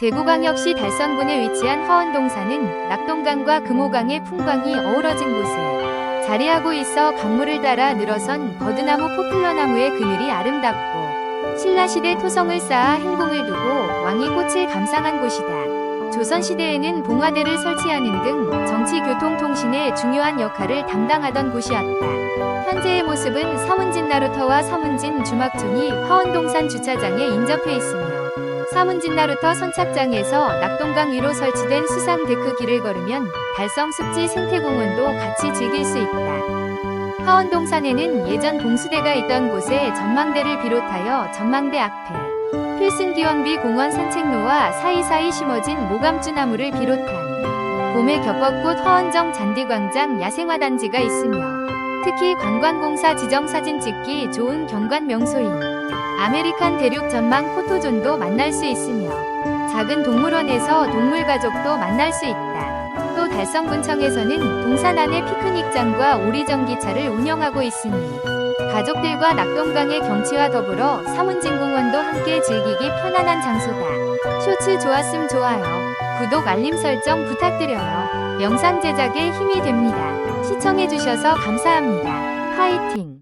대구광역시 달성군에 위치한 화원동산은 낙동강과 금호강의 풍광이 어우러진 곳에 자리하고 있어 강물을 따라 늘어선 버드나무 포플러나무의 그늘이 아름답고 신라시대 토성을 쌓아 행궁을 두고 왕이 꽃을 감상한 곳이다. 조선시대에는 봉화대를 설치하는 등 정치, 교통, 통신의 중요한 역할을 담당하던 곳이었다. 현재의 모습은 서문진 나루터와 서문진 주막촌이 화원동산 주차장에 인접해 있으며 서문진 나루터 선착장에서 낙동강 위로 설치된 수상 데크 길을 걸으면 달성 습지 생태공원도 같이 즐길 수 있다. 화원동산에는 예전 봉수대가 있던 곳에 전망대를 비롯하여 전망대 앞에 필승기원비 공원 산책로와 사이사이 심어진 모감주 나무를 비롯한 봄에 겹벚꽃 화원정 잔디광장 야생화 단지가 있으며 특히 관광공사 지정 사진 찍기 좋은 경관 명소인 아메리칸 대륙 전망 포토존도 만날 수 있으며 작은 동물원에서 동물 가족도 만날 수 있다. 또 달성군청에서는 동산 안에 피크닉장과 오리전기차를 운영하고 있으니 가족들과 낙동강의 경치와 더불어 사문진공원도 함께 즐기기 편안한 장소다. 쇼츠 좋았음 좋아요. 구독 알림 설정 부탁드려요. 영상 제작에 힘이 됩니다. 시청해주셔서 감사합니다. 화이팅!